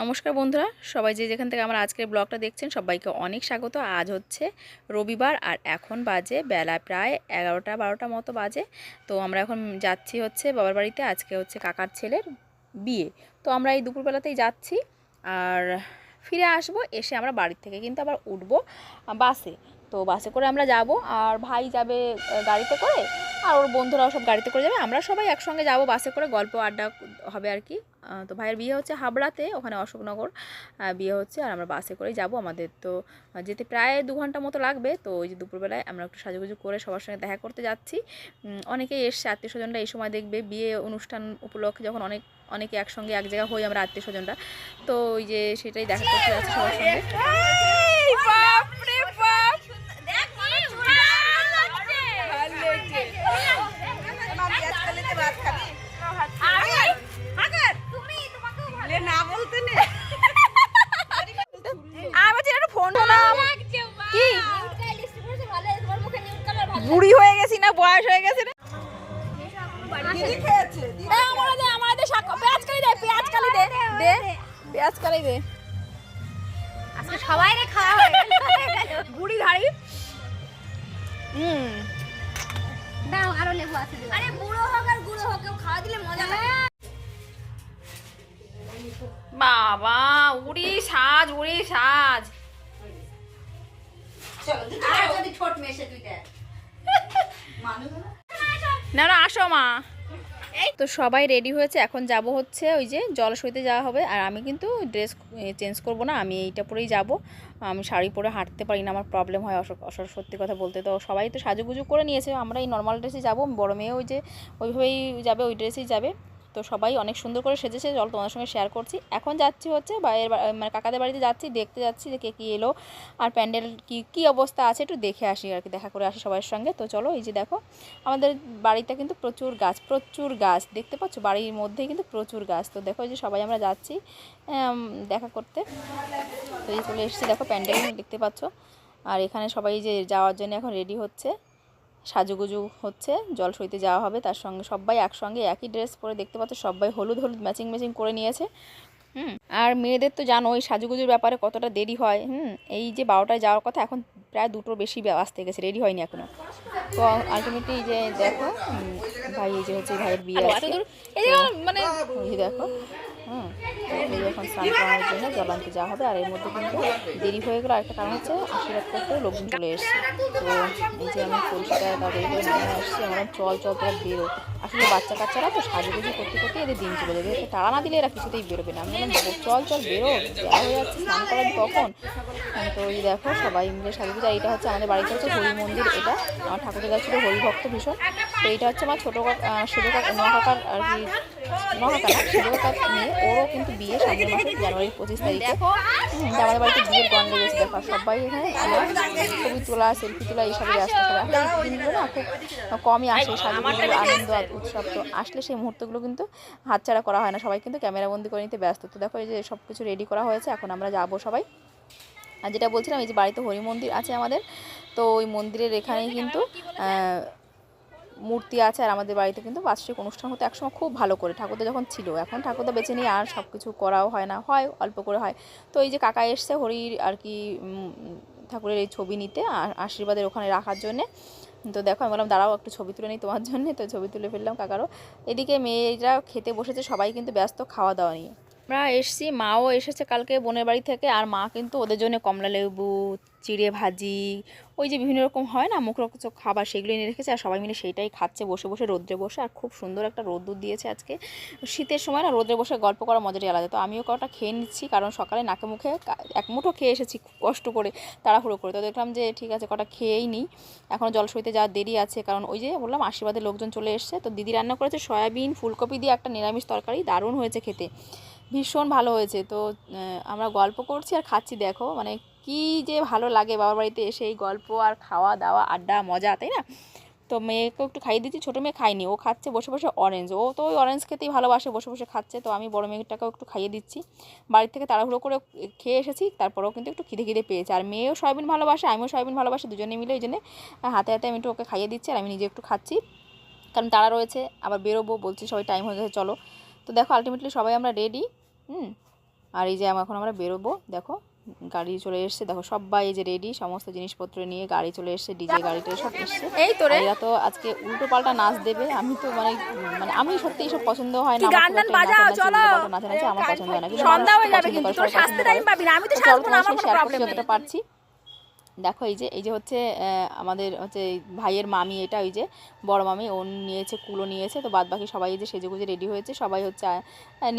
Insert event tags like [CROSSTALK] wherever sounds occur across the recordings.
নমস্কার বন্ধুরা, সবাই যে যেখান থেকে আমার আজকের ব্লগটা দেখছেন, সবাইকে অনেক স্বাগত। আজ হচ্ছে রবিবার আর এখন বাজে বেলা প্রায় এগারোটা বারোটা মতো বাজে। তো আমরা এখন যাচ্ছি হচ্ছে বাবার বাড়িতে, আজকে হচ্ছে কাকার ছেলের বিয়ে। তো আমরা এই দুপুরবেলাতেই যাচ্ছি আর ফিরে আসব, এসে আমরা বাড়ির থেকে কিন্তু আবার উঠবো বাসে। তো বাসে করে আমরা যাব আর ভাই যাবে গাড়িতে করে আর ওর বন্ধুরাও সব গাড়িতে করে যাবে। আমরা সবাই একসঙ্গে যাব, বাসে করে গল্প আড্ডা হবে আর কি। তো ভাইয়ের বিয়ে হচ্ছে হাবড়াতে, ওখানে অশোকনগর। বিয়ে হচ্ছে আর আমরা বাসে করেই যাব আমাদের তো যেতে প্রায় দু ঘণ্টা মতো লাগবে। তো ওই যে দুপুরবেলায় আমরা একটু সাজুগুজু করে সবার সঙ্গে দেখা করতে যাচ্ছি। অনেকেই এসছে, আত্মীয় স্বজনরা এই সময় দেখবে বিয়ে অনুষ্ঠান উপলক্ষে যখন অনেক, অনেকে একসঙ্গে এক জায়গায় হই আমরা আত্মীয় স্বজনরা। তো ওই যে সেটাই দেখা করতে যাচ্ছি সবার সঙ্গে। উড়ি সাজ উড়ি সাজ। না না আসো মা। তো সবাই রেডি হয়েছে এখন যাব হচ্ছে ওই যে জলসইতে যাওয়া হবে। আর আমি কিন্তু ড্রেস চেঞ্জ করব না আমি এইটা পরেই যাব। আমি শাড়ি পরে হাঁটতে পারি না আমার প্রবলেম হয় অস- অস- সত্যি কথা বলতে। তো সবাই তো সাজুগুজু করে নিয়েছে আমরা এই নর্মাল ড্রেসে যাব। বড় মেয়ে ওই যে ওইভাবেই যাবে ওই ড্রেসেই যাবে। তো সবাই অনেক সুন্দর করে সেজেছে, চল তোমাদের সঙ্গে শেয়ার করছি। এখন যাচ্ছি হচ্ছে বাইরের মানে কাকাদের বাড়িতে যাচ্ছি, দেখতে যাচ্ছি যে কে কী এলো। আর প্যান্ডেল কি কি অবস্থা আছে একটু দেখে আসি আর কি, দেখা করে আসি সবার সঙ্গে। তো চলো এই যে দেখো, আমাদের বাড়িতে কিন্তু প্রচুর গাছ প্রচুর গাছ। দেখতে পাচ্ছ বাড়ির মধ্যেই কিন্তু প্রচুর গাছ। তো দেখো যে সবাই আমরা যাচ্ছি দেখা করতে। তো এই চলে এসেছি, দেখো প্যান্ডেল দেখতে পাচ্ছ। আর এখানে সবাই যে যাওয়ার জন্য এখন রেডি হচ্ছে। সাজুগুজু হচ্ছে জল সইতে যাওয়া হবে তার সঙ্গে সবাই একসঙ্গে একই ড্রেস পরে দেখতে পাচ্ছ সবাই হলুদ হলুদ ম্যাচিং ম্যাচিং করে নিয়েছে। হুম আর মেয়েদের তো জানো ওই সাজুগুজুর ব্যাপারে কতটা দেরি হয় হুম এই যে বারোটায় যাওয়ার কথা এখন প্রায় দুটোর বেশি আসতে গেছে রেডি হয়নি এখনও। তো আলটিমেটলি যে দেখো ভাই এই যে হচ্ছে ভাইয়ের বিয়ে আছে। মানে দেখো হুম এখন স্নান করানোর জন্য জল আনতে যাওয়া হবে। আর এর মধ্যে কিন্তু দেরি হয়ে গেলো। আরেকটা কারণ হচ্ছে আশীর্বাদ করতে লোকজন চলে এসছে। তো এই যে আমি কলসিটা তাদের নিয়ে আসছি, আমরা চল চল তোরা বেরো। আসলে বাচ্চা কাচ্চারা তো সাজুগুজু করতে করতে এদের দিন চলে যাবে এদেরকে তাড়া না দিলে এরা কিছুতেই বেরোবে না। আমি বললাম, চল চল, বেরো। দেওয়া হয়ে যাচ্ছে স্নান করাবি কখন? তো এই দেখো, সবাই মিলে সাজুগুজু। আর এটা হচ্ছে আমাদের বাড়িতে হচ্ছে হরি মন্দির। এটা আমার ঠাকুরের কাছে ছিল হরি ভক্ত ভীষণ। তো এইটা হচ্ছে আমার ছোটো নোয়া কাকার আর কি কাকা না মেয়ে ওরও কিন্তু বিয়ে সামনের মাসে জানুয়ারির পঁচিশ তারিখে। আমাদের বাড়িতে বিয়ের গন লেগেছে দেখো সবাই এখানে আমরা ছবি তোলা সেলফি তোলা এইসবে ব্যস্ত সবাই আসলে এই দিনগুলো না খুব কমই আসে আনন্দ উৎসব তো আসলে সেই মুহূর্তগুলো কিন্তু হাতছাড়া করা হয় না। সবাই কিন্তু ক্যামেরাবন্দি করে নিতে ব্যস্ত। তো দেখো এই যে সব কিছু রেডি করা হয়েছে এখন আমরা যাব সবাই। আর যেটা বলছিলাম এই যে বাড়িতে হরি মন্দির আছে আমাদের তো ওই মন্দিরের এখানেই কিন্তু আহ, মূর্তি আছে আর আমাদের বাড়িতে কিন্তু বার্ষিক অনুষ্ঠান হতো একসময় খুব ভালো করে। ঠাকুরদা যখন ছিল, এখন ঠাকুরদা বেছে নিয়ে আর সব কিছু করাও হয় না, হয় অল্প করে হয়। তো এই যে কাকা এসছে হরির আর কি ঠাকুরের এই ছবি নিতে আশীর্বাদের ওখানে রাখার জন্যে। তো দেখো আমি বললাম, দাঁড়াও, একটু ছবি তুলে নিই তোমার জন্য। তো ছবি তুলে ফেললাম কাকারও। এদিকে মেয়েরা খেতে বসেছে, সবাই কিন্তু ব্যস্ত খাওয়া দাওয়া নিয়ে। আমরা এসছি, মাও এসেছে কালকে বোনের বাড়ি থেকে, আর মা কিন্তু ওদের জন্য কমলা লেবু চিড়ে ভাজি, ওই যে বিভিন্ন রকম হয় না, মুখরোচক খাবার সেগুলো এনে রেখেছে আর সবাই মিলে সেইটাই খাচ্ছে, বসে বসে রোদ্রে বসে আর খুব সুন্দর একটা রোদ্দুর দিয়েছে আজকে। শীতের সময় না রোদ্রে বসে গল্প করা মজাটাই আলাদা। তো আমিও কটা খেয়ে নিচ্ছি, কারণ সকালে নাকে মুখে এক মুঠো খেয়ে এসেছি খুব কষ্ট করে, তাড়াহুড়ো করে। তো দেখলাম যে ঠিক আছে, কটা খেয়েই নিই। এখনও জল সইতে যাওয়ার দেরি আছে, কারণ ওই যে বললাম আশীর্বাদের লোকজন চলে এসছে। তো দিদি রান্না করেছে সয়াবিন, ফুলকপি দিয়ে একটা নিরামিষ তরকারি, দারুণ হয়েছে খেতে। ভীষণ ভালো হয়েছে। তো আমরা গল্প করছি আর খাচ্ছি, দেখো মানে কি যে ভালো লাগে বাবার বাড়িতে এসে এই গল্প আর খাওয়া দাওয়া, আড্ডা, মজা, তাই না? তো মেয়েকেও একটু খাইয়ে দিচ্ছি, ছোটো মেয়ে খায়নি। ও খাচ্ছে বসে বসে অরেঞ্জ ও তো ওই অরেঞ্জ খেতেই ভালোবাসে, বসে বসে খাচ্ছে। তো আমি বড় মেয়েটাকেও একটু খাইয়ে দিচ্ছি। বাড়ি থেকে তাড়াহুড়ো করে খেয়ে এসেছি, তারপরেও কিন্তু একটু খিদে খিদে পেয়েছে। আর মেয়েও সয়াবিন ভালোবাসে, আমিও সয়াবিন ভালোবাসি, দুজনে মিলে ওই জন্যে হাতে হাতে আমি একটু ওকে খাইয়ে দিচ্ছি আর আমি নিজে একটু খাচ্ছি। কারণ তারা রয়েছে, আবার বেরোবো, বলছি সবাই টাইম হয়ে গেছে, চলো। তো দেখো আলটিমেটলি সবাই আমরা রেডি হুম? আর এই যে, এখন আমরা বেরোবো, দেখো। গাড়ি চলে এসছে। দেখো সবাই যে রেডি সমস্ত জিনিসপত্র নিয়ে গাড়ি চলে এসছে ডিজে গাড়িটা সব এসছে এই তো এরা তো আজকে উল্টো পাল্টা নাচ দেবে। আমি তো মানে মানে আমি সত্যি এইসব পছন্দ হয় না। আমার গান বাজাও চলো। আমার পছন্দ হয় না। কিন্তু সন্ধ্যা হয়ে যাবে কিন্তু তোর শাস্তি টাইম পাবি না। আমি তো শাস্তি না আমার কোনো প্রবলেম নেই। পারছি। দেখো এই যে এই যে হচ্ছে আমাদের হচ্ছে ভাইয়ের মামি এটা, ওই যে বড় মামি, ও নিয়েছে, কুলো নিয়েছে, তো বাদ বাকি সবাই যে সেজে গুজে রেডি হয়েছে, সবাই হচ্ছে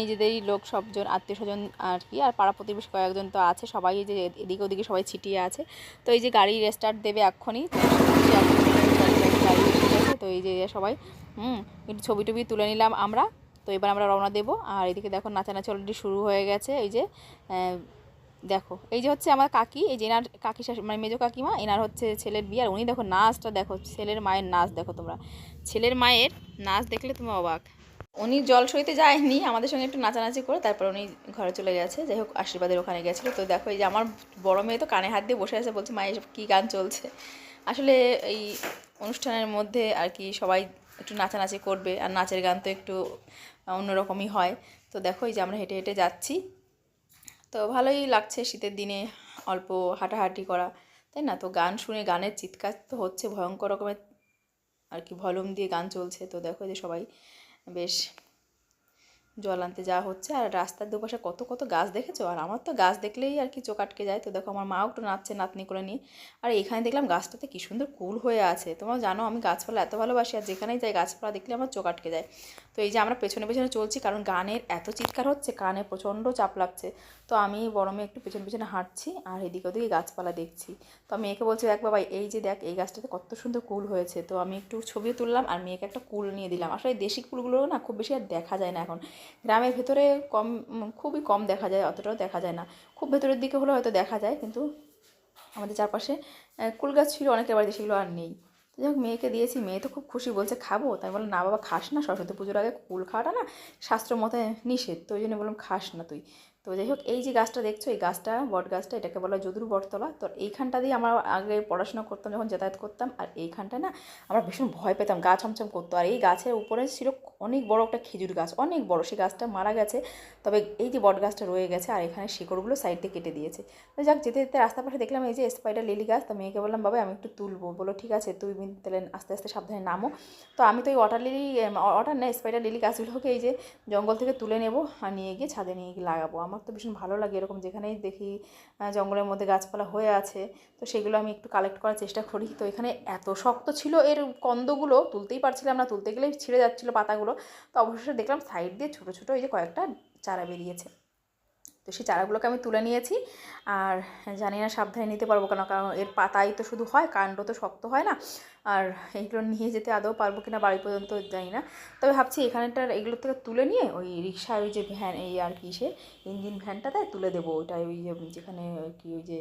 নিজেদেরই লোক সবজন আত্মীয় স্বজন আর কি, আর পাড়া প্রতিবেশী কয়েকজন তো আছে, সবাই যে এদিকে ওদিকে সবাই ছিটিয়ে আছে, তো এই যে গাড়ি রেস্টার্ট দেবে এক্ষুনি, তো এই যে সবাই, হুম, একটু ছবি টবি তুলে নিলাম আমরা, তো এবার আমরা রওনা দেবো, আর এদিকে দেখো নাচানাচি অলরেডি শুরু হয়ে গেছে, এই যে দেখো, এই যে হচ্ছে আমার কাকি, এই যে এনার কাকি শাশু মানে মেজো কাকিমা, এনার হচ্ছে ছেলের বিয়ে, আর উনি দেখো নাচটা দেখো, ছেলের মায়ের নাচ দেখো তোমরা। ছেলের মায়ের নাচ দেখলে তুমি অবাক। উনি জল সইতে যায়নি, আমাদের সঙ্গে একটু নাচানাচি করে, তারপর উনি ঘরে চলে গেছে। যাই হোক, আশীর্বাদের ওখানে গেছিল। তো দেখো, এই যে আমার বড় মেয়ে তো কানে হাত দিয়ে বসে আছে, বলছে, মা, এসব কী গান চলছে? আসলে এই অনুষ্ঠানের মধ্যে আর কি সবাই একটু নাচানাচি করবে, আর নাচের গান তো একটু অন্যরকমই হয়। তো দেখো, এই যে আমরা হেঁটে হেঁটে যাচ্ছি। তো ভালোই লাগছে শীতের দিনে অল্প হাঁটাহাঁটি করা। তাই না? তো গান শুনে গানের চিৎকার তো হচ্ছে ভয়ঙ্কর রকমের আর কি, ভলিউম দিয়ে গান চলছে। তো দেখো যে সবাই বেশ জল আনতে যাওয়া হচ্ছে। আর রাস্তার দুপাশে কত কত গাছ দেখেছ? আর আমার তো গাছ দেখলেই আর কি চোখ আটকে যায়। তো দেখো আমার মাও একটু নাচছে নাতনি করে নিয়ে। আর এখানে দেখলাম গাছটাতে কি সুন্দর কুল হয়ে আছে। তোমরা জানো আমি গাছপালা এত ভালোবাসি আর যেখানেই যাই গাছপালা দেখলে আমার চোখ আটকে যায়। তো এই যে আমরা পেছনে পেছনে চলছি কারণ গানের এত চিৎকার হচ্ছে, কানে প্রচণ্ড চাপ লাগছে। তো আমি বরমে একটু পেছনে পেছনে হাঁটছি আর এদিকে ওদিকে গাছপালা দেখছি। তো আমি মেয়েকে বলছি, দেখ বাবা, এই যে দেখ, এই গাছটাতে কত সুন্দর কুল হয়েছে। তো আমি একটু ছবিও তুললাম আর মেয়েকে একটা কুল নিয়ে দিলাম। আসলে দেশি কুলগুলো না খুব বেশি আর দেখা যায় না এখন। গ্রামের ভেতরে কম খুবই কম দেখা যায়, অতটাও দেখা যায় না। খুব ভেতরের দিকে হলে হয়তো দেখা যায়, কিন্তু আমাদের চারপাশে কুল গাছ ছিল, অনেকের বাড়িতে সেগুলো আর নেই। যাই হোক, মেয়েকে দিয়েছি, মেয়ে তো খুব খুশি বলছে, খাব? তাই বললাম, না বাবা, খাস না, সরস্বতী পুজোর আগে কুল খাওয়াটা না শাস্ত্র মতে নিষেধ। তো ওই জন্য বললাম, খাস না তুই। তো যাই হোক, এই যে গাছটা দেখছ, এই গাছটা, বট গাছটা, এটাকে বলা যদুর বটতলা। তো এইখানটা দিয়ে আমরা আগে পড়াশোনা করতাম, যখন যাতায়াত করতাম, আর এইখানটা না আমরা ভীষণ ভয় পেতাম, গা ছমছম করতো। আর এই গাছের উপরে ছিল অনেক বড় একটা খেজুর গাছ, অনেক বড়। সেই গাছটা মারা গেছে, তবে এই যে বট গাছটা রয়ে গেছে, আর এখানে শিকড়গুলো সাইড দিয়ে কেটে দিয়েছে। তো যাক, যেতে যেতে রাস্তার পাশে দেখলাম এই যে স্পাইডার লিলি গাছ, তো মেয়েকে বললাম, বাবা, আমি একটু তুলবো। বলো ঠিক আছে, তুই তাহলে আস্তে আস্তে সাবধানে নামো। তো আমি তো এই ওয়াটার লিলি ওয়াটার না স্পাইডার লিলি গাছগুলোকে এই যে জঙ্গল থেকে তুলে নেব, আর নিয়ে গিয়ে ছাদে নিয়ে গিয়ে লাগাবো। আমার তো ভীষণ ভালো লাগে এরকম যেখানেই দেখি জঙ্গলের মধ্যে গাছপালা হয়ে আছে, তো সেগুলো আমি একটু কালেক্ট করার চেষ্টা করি। তো এখানে এত শক্ত ছিল এর কন্দগুলো, তুলতেই পারছিলাম না, তুলতে গেলেই ছিঁড়ে যাচ্ছিল পাতাগুলো। তো অবশেষে দেখলাম সাইড দিয়ে ছোটো ছোটো এই যে কয়েকটা চারা বেরিয়েছে। তো সেই চারাগুলোকে আমি তুলে নিয়েছি। আর জানি না সাবধানে নিতে পারব কেন, কারণ এর পাতাই তো শুধু হয়, কাণ্ড তো শক্ত হয় না। আর এইগুলো নিয়ে যেতে আদৌ পারব কিনা বাড়ি পর্যন্ত জানি না। তবে ভাবছি এখানটার এগুলো থেকে তুলে নিয়ে ওই রিক্সার ওই যে ভ্যান, এই আর কি সে ইঞ্জিন ভ্যানটাতে তুলে দেবো। ওইটাই ওই যে যেখানে কি ওই যে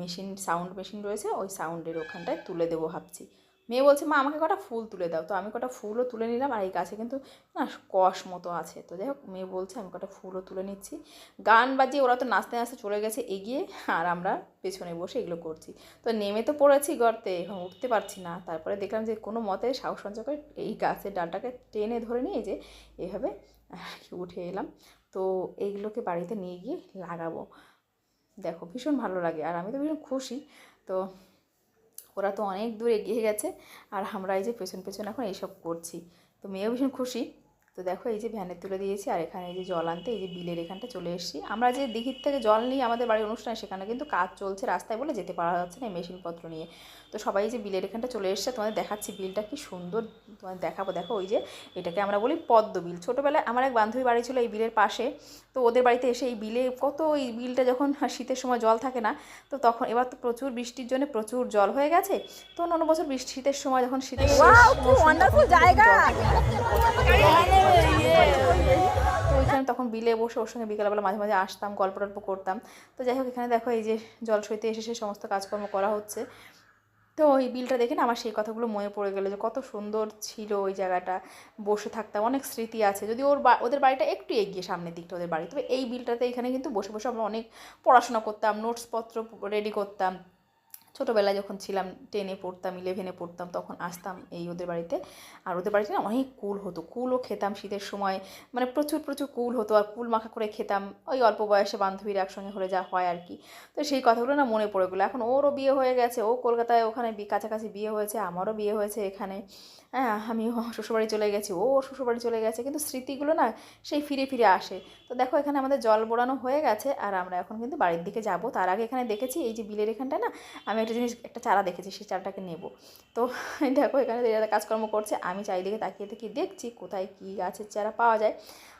মেশিন, সাউন্ড মেশিন রয়েছে, ওই সাউন্ডের ওখানটায় তুলে দেবো ভাবছি। মেয়ে বলছে, মা, আমাকে কটা ফুল তুলে দাও। তো আমি কটা ফুলও তুলে নিলাম আর এই গাছে কিন্তু না কষ মতো আছে। তো যাই হোক, মেয়ে বলছে, আমি কটা ফুলও তুলে নিচ্ছি। গান বাজিয়ে ওরা তো নাচতে নাচতে চলে গেছে, এগিয়ে আর আমরা পেছনে বসে এগুলো করছি। তো নেমে তো পড়েছি গর্তে, এখন উঠতে পারছি না। তারপরে দেখলাম যে কোনো মতে সাহস সঞ্চয় করে এই গাছের ডালটাকে টেনে ধরে নিয়ে যে এভাবে উঠে এলাম। তো এইগুলোকে বাড়িতে নিয়ে গিয়ে লাগাবো। দেখো, ভীষণ ভালো লাগে আর আমি তো ভীষণ খুশি। তো ওরা তো অনেক দূর এগিয়ে গেছে আর আমরা এই যে পেছন পেছন এখন এইসব করছি। তো মেয়েও ভীষণ খুশি। তো দেখো এই যে ভ্যানে তুলে দিয়েছি আর এখানে এই যে জল আনতে এই যে বিলের এখানটা চলে এসেছি। আমরা যে দিঘির থেকে জল নিই আমাদের বাড়ির অনুষ্ঠানে সেখানে কিন্তু কাজ চলছে রাস্তায় বলে যেতে পারা যাচ্ছে না এই মেশিনপত্র নিয়ে। তো সবাই যে বিলের এখানটা চলে এসছে তোমাদের দেখাচ্ছি বিলটা কি সুন্দর তোমাদের দেখাবো। দেখো ওই যে এটাকে আমরা বলি পদ্ম বিল। ছোটোবেলায় আমার এক বান্ধবী বাড়ি ছিল এই বিলের পাশে তো ওদের বাড়িতে এসে এই বিলে কত এই বিলটা যখন শীতের সময় জল থাকে না তো তখন এবার তো প্রচুর বৃষ্টির জন্য প্রচুর জল হয়ে গেছে। তো অন্য বছর বৃষ্টি শীতের সময় যখন শীতের জায়গা! তো ওইখানে তখন বিলে বসে ওর সঙ্গে বিকেলবেলা মাঝে মাঝে আসতাম, গল্প টল্প করতাম। তো যাই হোক, এখানে দেখো এই যে জল সইতে এসে সে সমস্ত কাজকর্ম করা হচ্ছে। তো ওই বিলটা দেখে না আমার সেই কথাগুলো মনে পড়ে গেলো যে কত সুন্দর ছিল ওই জায়গাটা। বসে থাকতাম, অনেক স্মৃতি আছে। যদি ওর বা- ওদের বাড়িটা একটু এগিয়ে সামনের দিকটা ওদের বাড়ি। তবে এই বিলটাতে এখানে কিন্তু বসে বসে আমরা অনেক পড়াশোনা করতাম নোটসপত্র রেডি করতাম। ছোটোবেলায় যখন ছিলাম টেনে পড়তাম ইলেভেনে পড়তাম, তখন আসতাম এই ওদের বাড়িতে। আর ওদের বাড়িতে না অনেক কুল হতো। কুলও খেতাম শীতের সময়। মানে প্রচুর প্রচুর কুল হতো আর কুল মাখা করে খেতাম। ওই অল্প বয়সে বান্ধবীর একসঙ্গে হলে যা হয় আর কি। তো সেই কথাগুলো না মনে পড়ে গেলো। এখন ওরও বিয়ে হয়ে গেছে। ও কলকাতায় ওখানে কাছাকাছি বিয়ে হয়েছে, আমারও বিয়ে হয়েছে এখানে। হ্যাঁ আমি শ্বশুরবাড়ি চলে গেছি, ও শ্বশুরবাড়ি চলে গেছে, কিন্তু স্মৃতিগুলো না সেই ফিরে ফিরে আসে। তো দেখো এখানে আমাদের জল বোড়ানো হয়ে গেছে, আর আমরা এখন কিন্তু বাড়ির দিকে যাব। তার আগে এখানে দেখেছি এই যে বিলের এখানটা না, আমি একটা জিনিস, একটা চারা দেখেছি, সেই চারাটাকে নেব। তো [LAUGHS] দেখো এখানে এরা কাজকর্ম করছে, আমি চারিদিকে তাকিয়ে থেকে দেখছি কোথায় কী গাছের চারা পাওয়া যায়।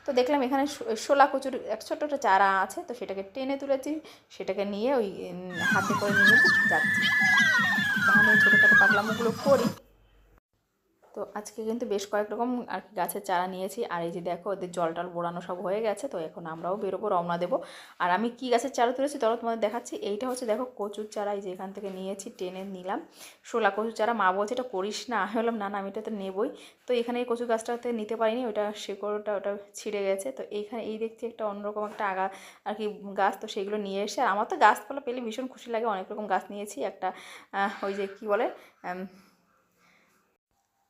তো দেখলাম এখানে শোলা কচুর এক ছোট্ট একটা চারা আছে, তো সেটাকে টেনে তুলেছি, সেটাকে নিয়ে ওই হাতে করে নিয়ে যাচ্ছি। আমি ছোটোখাটো পাগলামোগুলো করি। তো আজকে কিন্তু বেশ কয়েক রকম আর কি গাছের চারা নিয়েছি। আর এই যে দেখো, ওদের জল টল বোড়ানো সব হয়ে গেছে, তো এখন আমরাও বেরোবো, রওনা দেবো। আর আমি কি গাছের চারা তুলেছি তাহলে তোমাদের দেখাচ্ছি। এইটা হচ্ছে দেখো কচুর চারা, এই যে এখান থেকে নিয়েছি, টেনে নিলাম। শোলা কচুর চারা, মা বলছে এটা করিস না। আমি বললাম, না না, আমি এটা তো নেবই। তো এখানে এই কচু গাছটাতে নিতে পারিনি, ওটা শেকড়টা ওটা ছিঁড়ে গেছে। তো এইখানে এই দেখছি একটা অন্যরকম একটা আগা আর কি গাছ, তো সেগুলো নিয়ে এসে, আর আমার তো গাছপালা পেলে ভীষণ খুশি লাগে। অনেক রকম গাছ নিয়েছি, একটা ওই যে কী বলে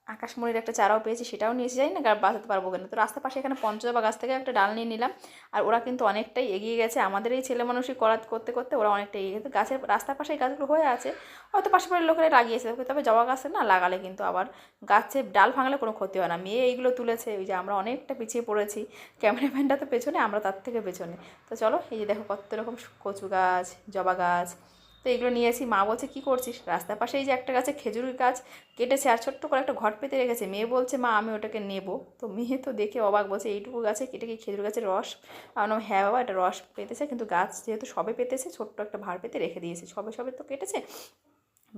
আকাশমণির একটা চারাও পেয়েছি, সেটাও নিয়েছি, জানি না বাঁচাতে পারব কিনা। তো রাস্তার পাশে এখানে পঞ্চজবা গাছ থেকে একটা ডাল নিয়ে নিলাম। আর ওরা কিন্তু অনেকটাই এগিয়ে গেছে। আমাদের এই ছেলে মানুষই করা করতে করতে ওরা অনেকটা এগিয়ে গেছে। গাছের রাস্তার পাশে গাছগুলো হয়ে আছে। হয়তো পাশে বাড়ির লোকেরা লাগিয়েছে তবে জবা গাছে না লাগালে কিন্তু আবার গাছে ডাল ভাঙলে কোনো ক্ষতি হয় না। মেয়ে এইগুলো তুলেছে ওই যে আমরা অনেকটা পিছিয়ে পড়েছি। ক্যামেরাম্যানটা তো পেছনে, আমরা তার থেকে পেছনে। তো চলো, এই যে দেখো কত রকম কচু গাছ, জবা গাছ। তো এগুলো নিয়েছি মা বলছে, কি করছিস? রাস্তার পাশে এই যে একটা গাছে খেজুর গাছ কেটেছে আর ছোট্ট করে একটা ঘট পেতে রেখেছে। মেয়ে বলছে, মা, আমি ওটাকে নেব। তো মেয়ে তো দেখে অবাক বলছে, এইটুকু গাছে কেটে কি খেজুর গাছের রস? আমার হ্যাঁ বাবা, এটা রস পেতেছে, কিন্তু গাছ যেহেতু সবে পেতেছে, ছোট্ট একটা ভার পেতে রেখে দিয়েছে। সবে সবে তো কেটেছে।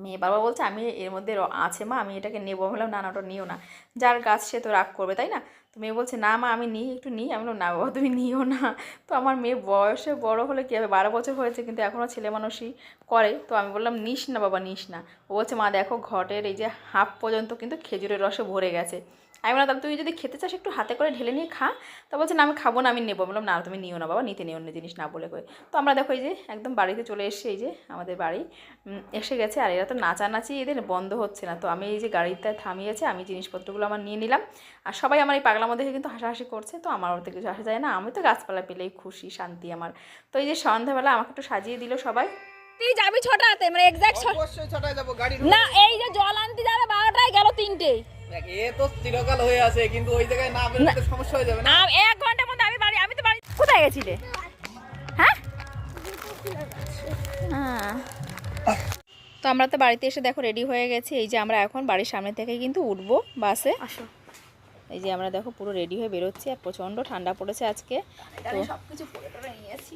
মেয়ে বাবা বলছে, আমি এর মধ্যে আছে মা, আমি এটাকে নেব। আমি বললাম, না না, ওটা নিও না। যার গাছ সে তো রাগ করবে, তাই না? তো মেয়ে বলছে, না মা, আমি নিই, একটু নিই। আমি বললাম, না বাবা, তুমি নিও না। তো আমার মেয়ে বয়সে বড় হলে কী হবে? বারো বছর হয়েছে, কিন্তু এখনও ছেলে মানুষই করে। তো আমি বললাম, নিস না বাবা, নিস না। ও বলছে, মা, দেখো, ঘটের এই যে হাফ পর্যন্ত কিন্তু খেজুরের রসে ভরে গেছে। আমি বললাম তাহলে তুই যদি খেতে চাস একটু হাতে করে ঢেলে নিয়ে খা। তা বলছে না আমি খাব না আমি নেব। বললাম না তুমি নিও না বাবা নিতে নিও অন্য জিনিস না বলে কই। তো আমরা দেখো এই যে একদম বাড়িতে চলে এসে এই যে আমাদের বাড়ি। এসে গেছে আর এরা তো নাচানাচি এদের বন্ধ হচ্ছে না। তো আমি এই যে গাড়িতে থামিয়েছে আমি জিনিসপত্রগুলো আমার নিয়ে নিলাম। আর সবাই আমার এই পাগলার মধ্যে কিন্তু হাসাহাসি করছে তো আমার ওতে কিছু আসা যায় না আমি তো গাছপালা পেলেই খুশি শান্তি আমার। তো এই যে সন্ধ্যাবেলা আমাকে একটু সাজিয়ে দিল সবাই। তুই যাবি ছটাতে? মানে এক্সাক্ট অবশ্যই ছটায় যাব গাড়ি না এই যে জল আনতে যাবে বারোটায় গেল তিনটে দেখ, এ তো চিরকাল হয়ে আছে কিন্তু ওই জায়গায় না বেরোতে সমস্যা হয়ে যাবে না? এক ঘণ্টার মধ্যে আমি বাড়ি আমি তো বাড়ি কোথায় গেছিলে? হ্যাঁ? হ্যাঁ। তো আমরা তো বাড়িতে এসে দেখো রেডি হয়ে গেছি। এই যে আমরা এখন বাড়ির সামনে থেকে কিন্তু উঠবো বাসে। আসো। এই যে আমরা দেখো পুরো রেডি হয়ে বেরোচ্ছি আর প্রচণ্ড ঠান্ডা পড়েছে আজকে। তো সব কিছু পরে টরে নিয়েছি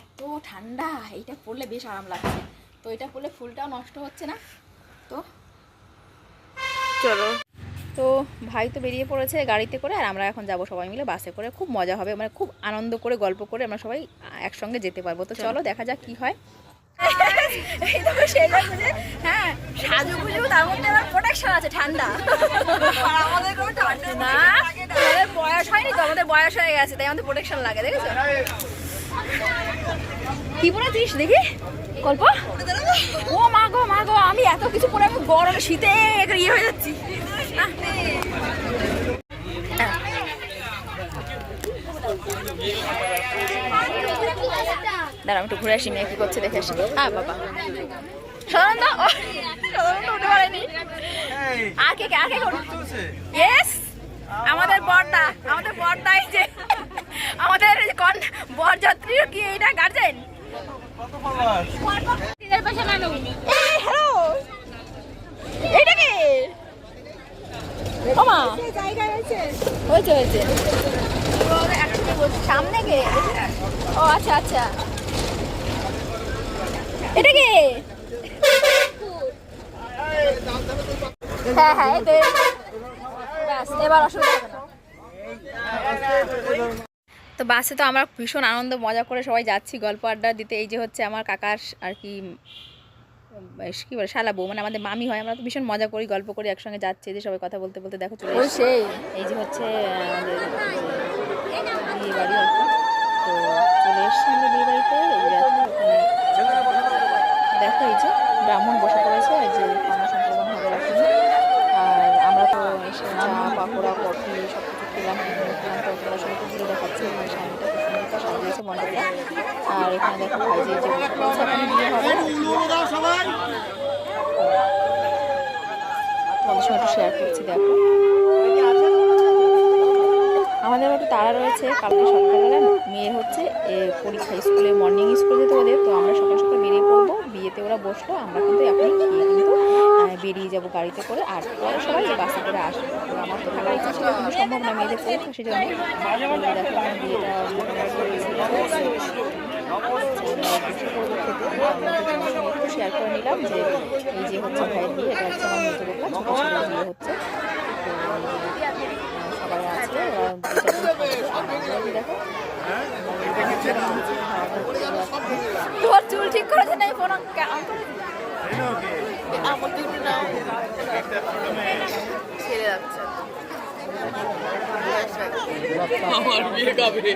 এত ঠান্ডা এইটা পরলে বেশ আরাম লাগছে। তো এটা পরলে ফুলটাও নষ্ট হচ্ছে না? তো চলো। তো ভাই তো বেরিয়ে পড়েছে গাড়িতে করে আর আমরা এখন যাব সবাই মিলে বাসে করে। খুব মজা হবে মানে খুব আনন্দ করে গল্প করে আমরা সবাই একসঙ্গে যেতে পারব। তো চলো। দেখা যাক কি হয়। হ্যাঁ সাজু গুজু তার মধ্যে আবার প্রোটেকশন আছে ঠান্ডা। আমাদের কোনো ঠান্ডা না। আমাদের বয়স হয়নি তো আমাদের বয়স হয়ে গেছে তাই আমাদের প্রোটেকশন লাগে দেখেছ? কি পড়েছিস দেখি? গল্প ও মা গো মা গো আমি এত কিছু পরে আমি গরম শীতে ইয়ে হয়ে যাচ্ছি। দাঁড়া আমি একটু ঘুরে আসি মেয়ে কি করছে দেখে আসি। হ্যাঁ বাবা। সাধারণত সাধারণত উঠে পারেনি। আর কে কে আর কে ইয়েস আমাদের বরদা আমাদের বরদা এই যে আমাদের বরযাত্রীর কি এটা গার্জেন এইটা কি ওমা হয়েছে হয়েছে সামনে কে ও আচ্ছা আচ্ছা এটা কি হ্যাঁ হ্যাঁ এই তো ব্যাস, এবার অসুবিধা হবে না তো বাসে তো আমরা ভীষণ আনন্দ মজা করে সবাই যাচ্ছি গল্প আড্ডা দিতে। এই যে হচ্ছে আমার কাকার আর কি কি বলে শালা বউ মানে আমাদের মামি হয় আমরা তো ভীষণ মজা করি গল্প করি একসঙ্গে যাচ্ছি যে সবাই কথা বলতে বলতে দেখো চলে সেই। এই যে হচ্ছে আমাদের বিয়ে বাড়ি আর কি তো চলে এসছি আমরা বিয়ে বাড়িতে এই যে দেখো ওখানে দেখো এই যে ব্রাহ্মণ বসে পড়েছে এই যে খানা সম্প্রদান হবে এখন আর আমরা তো এসে চা পাকোড়া কফি সব কিছু খেলাম এখানে খেলাম তো তোরা সবাই ঘুরে দেখাচ্ছে এখানে সামনেটা খুব সুন্দর করে সাজিয়েছে মণ্ডপটা আমাদের একটু তাড়া রয়েছে, কালকে সকালবেলা মেয়ে হচ্ছে পরীক্ষা স্কুলে মর্নিং স্কুল যেতে ওদের, তো আমরা সকাল সকাল বেরিয়ে পড়ব, বিয়েতে ওরা বসল, আমরা কিন্তু এখনই খেয়ে কিন্তু বেরিয়ে যাব গাড়িতে করে, আর সবাই বাসে করে আসব। আমার তো থাকার ইচ্ছা ছিল, কিন্তু সম্ভব না মেয়েদের পরীক্ষা, সেজন্য বিয়েটা খেতে শেয়ার করে নিলাম যে এই যে হচ্ছে ভাইয়ের বিয়ে এটা হচ্ছে আমার মেজো বাবা ছোটো ছেলের বিয়ে হচ্ছে। সবাই আছে তোর চুল ঠিক করেছে না ফোন? ছেড়ে যাচ্ছে আমার বিয়ে কবে?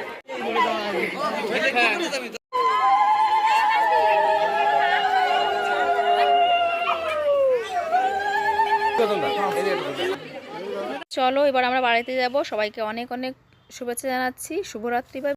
চলো এবার আমরা বাড়িতে যাব। সবাইকে অনেক অনেক শুভেচ্ছা জানাচ্ছি। শুভরাত্রি বা